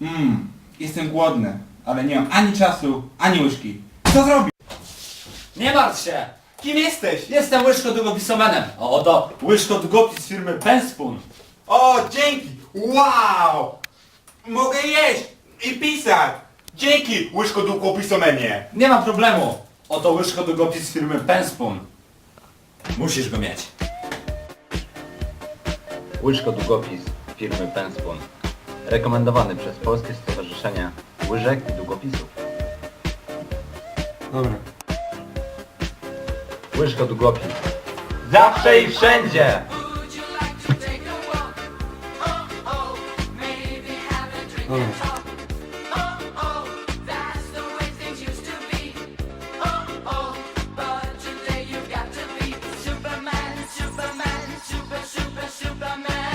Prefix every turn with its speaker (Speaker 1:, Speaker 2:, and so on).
Speaker 1: Mmm, jestem głodny, ale nie mam ani czasu, ani łyżki. Co zrobić?
Speaker 2: Nie martw się!
Speaker 1: Kim jesteś?
Speaker 2: Jestem łyżko długopisomenem. A oto łyżko długopis firmy Penspoon.
Speaker 1: O, dzięki! Wow! Mogę jeść i pisać! Dzięki, łyżko długopisomenie!
Speaker 2: Nie ma problemu. Oto łyżko długopis firmy Penspoon. Musisz go mieć.
Speaker 3: Łyżko długopis firmy Penspoon. Rekomendowany przez Polskie Stowarzyszenie Łyżek i Długopisów.
Speaker 1: Dobra.
Speaker 3: Łyżko długopis. Zawsze i wszędzie!
Speaker 1: Dobra.